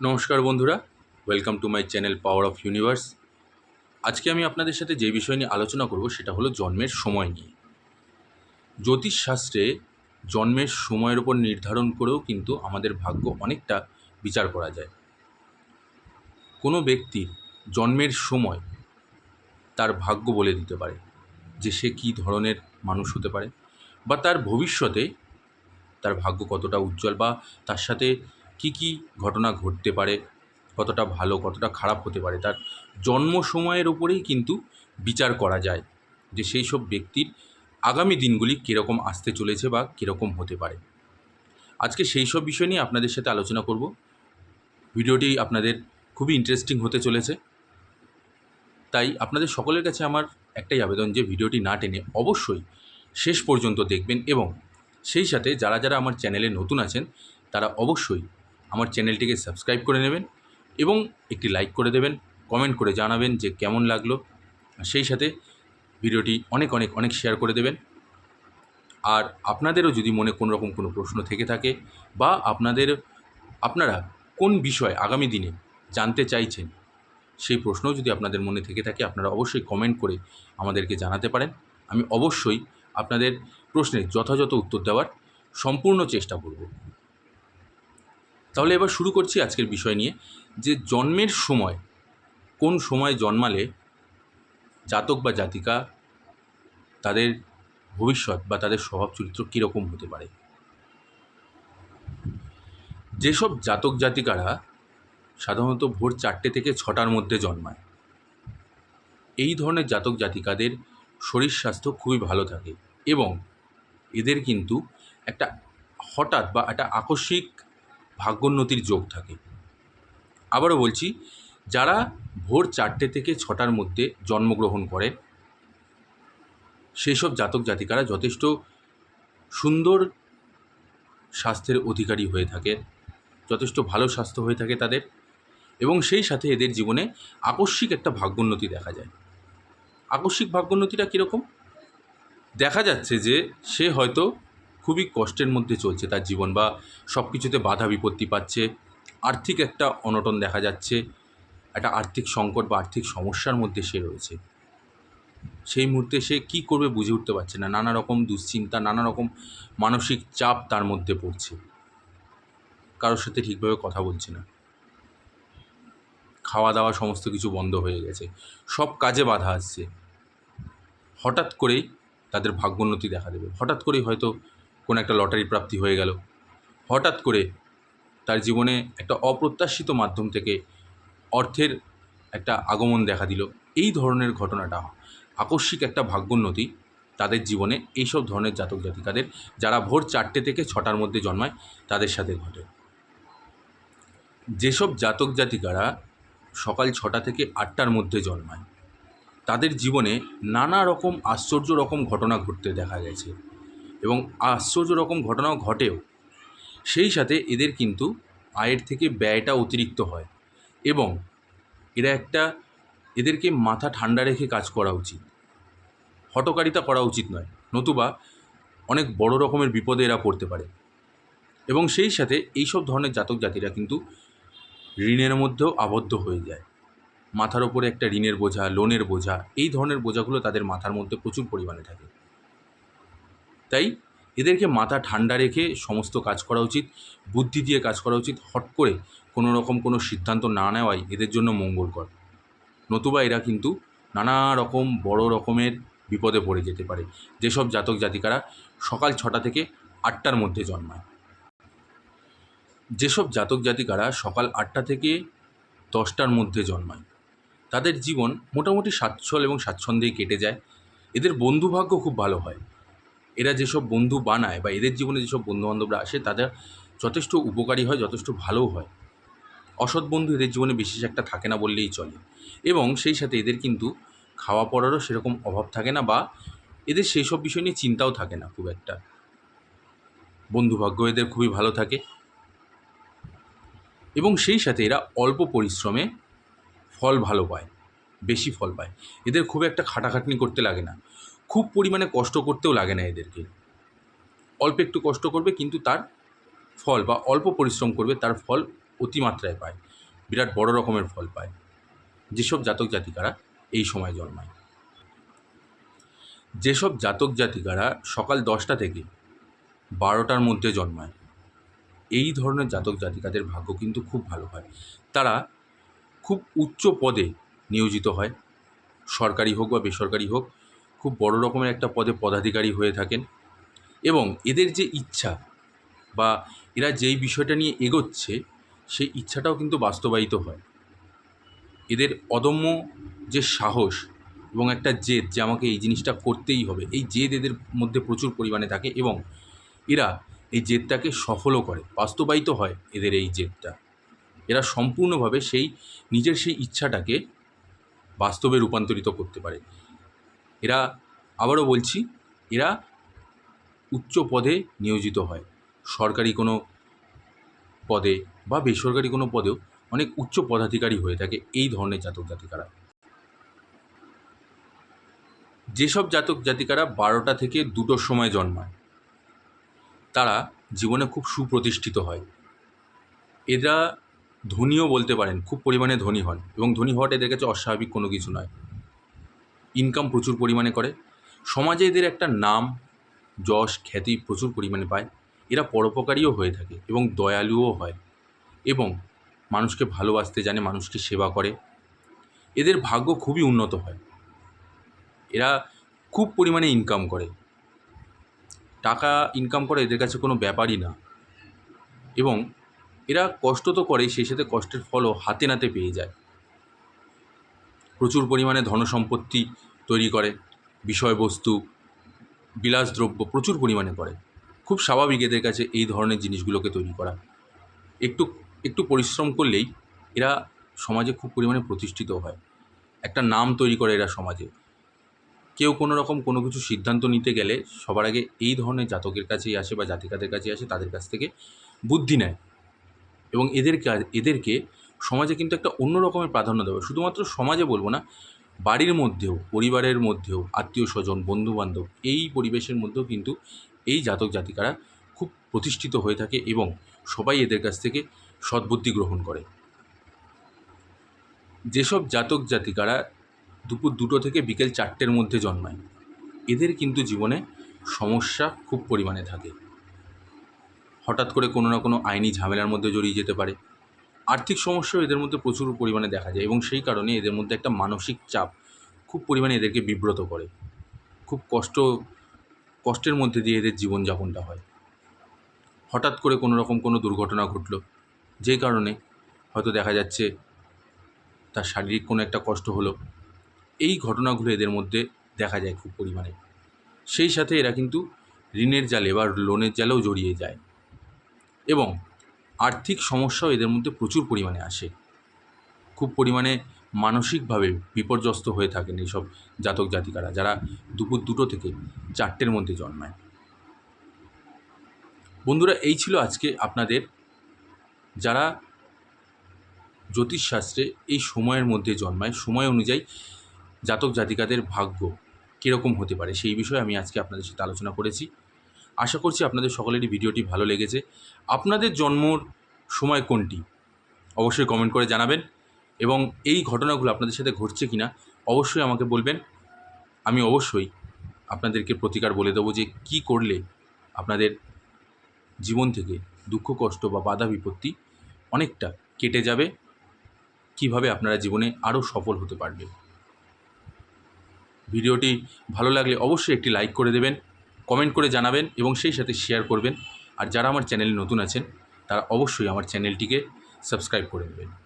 নমস্কার বন্ধুরা welcome to my channel power of universe আজকে আমি আপনাদের সাথে যে বিষয় নিয়ে আলোচনা করব সেটা হলো জন্মের সময় নিয়ে। জ্যোতিষশাস্ত্রে জন্মের সময়ের উপর নির্ধারণ করেও কিন্তু আমাদের ভাগ্য অনেকটা বিচার করা যায়। কোনো ব্যক্তির জন্মের সময় তার ভাগ্য বলে দিতে পারে যে সে কী ধরনের মানুষ হতে পারে, বা তার ভবিষ্যতে তার ভাগ্য কতটা উজ্জ্বল, বা তার সাথে কী কী ঘটনা ঘটতে পারে, কতটা ভালো, কতটা খারাপ হতে পারে, তার জন্ম সময়ের ওপরেই কিন্তু বিচার করা যায় যে সেই সব ব্যক্তির আগামী দিনগুলি কীরকম আসতে চলেছে বা কীরকম হতে পারে। আজকে সেই সব বিষয় নিয়ে আপনাদের সাথে আলোচনা করব। ভিডিওটি আপনাদের খুবই ইন্টারেস্টিং হতে চলেছে। তাই আপনাদের সকলের কাছে আমার একটাই আবেদন যে ভিডিওটি না টেনে অবশ্যই শেষ পর্যন্ত দেখবেন এবং সেই সাথে যারা যারা আমার চ্যানেলে নতুন আছেন, তারা অবশ্যই আমার চ্যানেলটিকে সাবস্ক্রাইব করে নেবেন এবং একটি লাইক করে দেবেন, কমেন্ট করে জানাবেন যে কেমন লাগল। সেই সাথে ভিডিওটি অনেক অনেক অনেক শেয়ার করে দেবেন। আর আপনাদেরও যদি মনে কোনো রকম কোনো প্রশ্ন থেকে থাকে বা আপনাদের, আপনারা কোন বিষয় আগামী দিনে জানতে চাইছেন, সেই প্রশ্নও যদি আপনাদের মনে থেকে থাকে, আপনারা অবশ্যই কমেন্ট করে আমাদেরকে জানাতে পারেন। আমি অবশ্যই আপনাদের প্রশ্নের যথাযথ উত্তর দেওয়ার সম্পূর্ণ চেষ্টা করব। তাহলে এবার শুরু করছি আজকের বিষয় নিয়ে, যে জন্মের সময়, কোন সময় জন্মালে জাতক বা জাতিকা তাদের ভবিষ্যৎ বা তাদের স্বভাব চরিত্র কীরকম হতে পারে? যেসব জাতক জাতিকারা সাধারণত ভোর চারটে থেকে ছটার মধ্যে জন্মায়, এই ধরনের জাতক জাতিকাদের শরীর স্বাস্থ্য খুবই ভালো থাকে এবং এদের কিন্তু একটা হঠাৎ বা একটা আকস্মিক ভাগ্যোন্নতির যোগ থাকে। আবারও বলছি, যারা ভোর চারটে থেকে ছটার মধ্যে জন্মগ্রহণ করে সেই সব জাতক জাতিকারা যথেষ্ট সুন্দর স্বাস্থ্যের অধিকারী হয়ে থাকে, যথেষ্ট ভালো স্বাস্থ্য হয়ে থাকে তাদের, এবং সেই সাথে এদের জীবনে আকস্মিক একটা ভাগ্যোন্নতি দেখা যায়। আকস্মিক ভাগ্যোন্নতিটা কীরকম? দেখা যাচ্ছে যে সে হয়তো খুবই কষ্টের মধ্যে চলছে তার জীবন বা সব কিছুতে বাধা বিপত্তি পাচ্ছে। আর্থিক একটা অনটন দেখা যাচ্ছে। একটা আর্থিক সংকট বা আর্থিক সমস্যার মধ্যে সে রয়েছে। সেই মুহূর্তে সে কী করবে বুঝে উঠতে পারছে না। নানা রকম দুশ্চিন্তা, নানা রকম মানসিক চাপ তার মধ্যে পড়ছে। কারোর সাথে ঠিকভাবে কথা বলছে না। খাওয়া দাওয়া সমস্ত কিছু বন্ধ হয়ে গেছে। সব কাজে বাধা আসছে। হঠাৎ করেই তাদের ভাগ্যোন্নতি দেখা দেবে। হঠাৎ করেই হয়তো কোনো একটা লটারি প্রাপ্তি হয়ে গেল। হঠাৎ করে তার জীবনে একটা অপ্রত্যাশিত মাধ্যম থেকে অর্থের একটা আগমন দেখা দিল। এই ধরনের ঘটনাটা আকস্মিক একটা ভাগ্যোন্নতি তাদের জীবনে এইসব ধরনের জাতক জাতিকাদের যারা ভোর চারটে থেকে ছটার মধ্যে জন্মায়, তাদের সাথে ঘটে। যেসব জাতক জাতিকারা সকাল ছটা থেকে আটটার মধ্যে জন্মায়, তাদের জীবনে নানা রকম আশ্চর্য রকম ঘটনা ঘটতে দেখা গেছে। এবং আশ্চর্য রকম ঘটনাও ঘটেও। সেই সাথে এদের কিন্তু আয়ের থেকে ব্যয়টা অতিরিক্ত হয় এবং এরা একটা এদেরকে মাথা ঠান্ডা রেখে কাজ করা উচিত। হটকারিতা করা উচিত নয়, নতুবা অনেক বড় রকমের বিপদে এরা পড়তে পারে। এবং সেই সাথে এইসব ধরনের জাতক জাতিরা কিন্তু ঋণের মধ্যেও আবদ্ধ হয়ে যায়। মাথার ওপরে একটা ঋণের বোঝা, লোনের বোঝা, এই ধরনের বোঝাগুলো তাদের মাথার মধ্যে প্রচুর পরিমাণে থাকে। তাই এদেরকে মাথা ঠান্ডা রেখে সমস্ত কাজ করা উচিত, বুদ্ধি দিয়ে কাজ করা উচিত, হট করে কোনো রকম কোনো সিদ্ধান্ত না নেওয়াই এদের জন্য মঙ্গলকর। নতুবা এরা কিন্তু নানা রকম বড় রকমের বিপদে পড়ে যেতে পারে। যেসব জাতক জাতিকারা সকাল ছটা থেকে আটটার মধ্যে জন্মায়। যেসব জাতক জাতিকারা সকাল আটটা থেকে দশটার মধ্যে জন্মায়, তাদের জীবন মোটামুটি স্বাচ্ছল এবং স্বাচ্ছন্দ্যেই কেটে যায়। এদের বন্ধুভাগ্য খুব ভালো হয়। এরা যেসব বন্ধু বানায় বা এদের জীবনে যেসব বন্ধুবান্ধবরা আসে, তাদের যথেষ্ট উপকারী হয়, যথেষ্ট ভালোও হয়। অসৎ বন্ধু এদের জীবনে বিশেষ একটা থাকে না বললেই চলে। এবং সেই সাথে এদের কিন্তু খাওয়া পড়ারও সেরকম অভাব থাকে না বা এদের সেই সব বিষয় নিয়ে চিন্তাও থাকে না খুব একটা। বন্ধুভাগ্য এদের খুবই ভালো থাকে। এবং সেই সাথে এরা অল্প পরিশ্রমে ফল ভালো পায়, বেশি ফল পায়। এদের খুব একটা খাটাখাটনি করতে লাগে না। খুব পরিমাণে কষ্ট করতেও লাগে না এদেরকে। অল্প একটু কষ্ট করবে কিন্তু তার ফল বা অল্প পরিশ্রম করবে, তার ফল অতিমাত্রায় পায়। বিরাট বড় রকমের ফল পায়। যেসব জাতক জাতিকারা এই সময় জন্মায়। যেসব জাতক জাতিকারা সকাল দশটা থেকে বারোটার মধ্যে জন্মায়, এই ধরনের জাতক জাতিকাদের ভাগ্য কিন্তু খুব ভালো হয়। তারা খুব উচ্চ পদে নিয়োজিত হয়। সরকারি হোক বা বেসরকারি হোক খুব বড় রকমের একটা পদে পদাধিকারী হয়ে থাকেন এবং এদের যে ইচ্ছা বা এরা যেই বিষয়টা নিয়ে এগোচ্ছে, সেই ইচ্ছাটাও কিন্তু বাস্তবায়িত হয়। এদের অদম্য যে সাহস এবং একটা জেদ যে আমাকে এই জিনিসটা করতেই হবে, এই জেদ এদের মধ্যে প্রচুর পরিমাণে থাকে এবং এরা এই জেদটাকে সফলও করে, বাস্তবায়িত হয় এদের এই জেদটা। এরা সম্পূর্ণভাবে সেই নিজের সেই ইচ্ছাটাকে বাস্তবে রূপান্তরিত করতে পারে। এরা, আবারও বলছি, এরা উচ্চ পদে নিয়োজিত হয়। সরকারি কোনো পদে বা বেসরকারি কোনো পদেও অনেক উচ্চ পদাধিকারী হয়ে থাকে এই ধরনের জাতক জাতিকারা। যেসব জাতক জাতিকারা বারোটা থেকে দুটোর সময় জন্মায়, তারা জীবনে খুব সুপ্রতিষ্ঠিত হয়। এরা ধনীও বলতে পারেন, খুব পরিমাণে ধনী হন এবং ধনী হওয়াটা এদের কাছে অস্বাভাবিক কোনো কিছু নয়। ইনকাম প্রচুর পরিমাণে করে। সমাজে এদের একটা নাম, যশ, খ্যাতি প্রচুর পরিমাণে পায়। এরা পরোপকারীও হয়ে থাকে এবং দয়ালুও হয় এবং মানুষকে ভালোবাসতে জানে, মানুষকে সেবা করে। এদের ভাগ্য খুবই উন্নত হয়। এরা খুব পরিমাণে ইনকাম করে। টাকা ইনকাম করে এদের কাছে কোনো ব্যাপারই না। এবং এরা কষ্ট তো করেই, সেই সাথে কষ্টের ফলও হাতে নাতে পেয়ে যায়। প্রচুর পরিমাণে ধনসম্পত্তি তৈরি করে, বিষয়বস্তু, বিলাসদ্রব্য প্রচুর পরিমাণে করে। খুব স্বাভাবিক এদের কাছে এই ধরনের জিনিসগুলোকে তৈরি করা। একটু একটু পরিশ্রম করলেই এরা সমাজে খুব পরিমাণে প্রতিষ্ঠিত হয়। একটা নাম তৈরি করে এরা সমাজে। কেউ কোনো রকম কোনো কিছু সিদ্ধান্ত নিতে গেলে সবার আগে এই ধরনের জাতকের কাছেই আসে বা জাতিকাদের কাছেই আসে, তাদের কাছ থেকে বুদ্ধি নেয়। এবং এদের কাজ এদেরকে সমাজে কিন্তু একটা অন্য রকমের প্রাধান্য দেবে। শুধুমাত্র সমাজে বলব না, বাড়ির মধ্যেও, পরিবারের মধ্যেও, আত্মীয় স্বজন, বন্ধুবান্ধব, এই পরিবেশের মধ্যেও কিন্তু এই জাতক জাতিকারা খুব প্রতিষ্ঠিত হয়ে থাকে এবং সবাই এদের কাছ থেকে সদ্বুদ্ধি গ্রহণ করে। যেসব জাতক জাতিকারা দুপুর দুটো থেকে বিকেল চারটের মধ্যে জন্মায়, এদের কিন্তু জীবনে সমস্যা খুব পরিমাণে থাকে। হঠাৎ করে কোনো না কোনো আইনি ঝামেলার মধ্যে জড়িয়ে যেতে পারে। আর্থিক সমস্যাও এদের মধ্যে প্রচুর পরিমাণে দেখা যায় এবং সেই কারণে এদের মধ্যে একটা মানসিক চাপ খুব পরিমাণে এদেরকে বিব্রত করে। খুব কষ্ট, কষ্টের মধ্যে দিয়ে এদের জীবনযাপনটা হয়। হঠাৎ করে কোনো রকম কোনো দুর্ঘটনা ঘটলো, যেই কারণে হয়তো দেখা যাচ্ছে তার শারীরিক কোনো একটা কষ্ট হলো। এই ঘটনাগুলো এদের মধ্যে দেখা যায় খুব পরিমাণে। সেই সাথে এরা কিন্তু ঋণের জালে বা লোনের জালেও জড়িয়ে যায়। এবং আর্থিক সমস্যাও এদের মধ্যে প্রচুর পরিমাণে আসে। খুব পরিমাণে মানসিকভাবে বিপর্যস্ত হয়ে থাকেন এইসব জাতক জাতিকারা, যারা দুপুর দুটো থেকে চারটের মধ্যে জন্মায়। বন্ধুরা, এই ছিল আজকে আপনাদের যারা জ্যোতিষশাস্ত্রে এই সময়ের মধ্যে জন্মায়, সময় অনুযায়ী জাতক জাতিকাদের ভাগ্য কীরকম হতে পারে সেই বিষয়ে আমি আজকে আপনাদের সাথে আলোচনা করেছি। আশা করছি আপনাদের সকলেরই ভিডিওটি ভালো লেগেছে। আপনাদের জন্মর সময় কোনটি? অবশ্যই কমেন্ট করে জানাবেন। এবং এই ঘটনাগুলো আপনাদের সাথে ঘটছে কি না অবশ্যই আমাকে বলবেন। আমি অবশ্যই আপনাদেরকে প্রতিকার বলে দেবো যে কী করলে আপনাদের জীবন থেকে দুঃখ, কষ্ট বা বাধা, বিপত্তি অনেকটা কেটে যাবে। কীভাবে আপনারা জীবনে আরও সফল হতে পারবে ভিডিওটি ভালো লাগলে অবশ্যই একটি লাইক করে দেবেন। কমেন্ট করে জানাবেন এবং সেই সাথে শেয়ার করবেন। আর যারা আমার চ্যানেলে নতুন আছেন, তারা অবশ্যই আমার চ্যানেলটিকে সাবস্ক্রাইব করে নেবেন।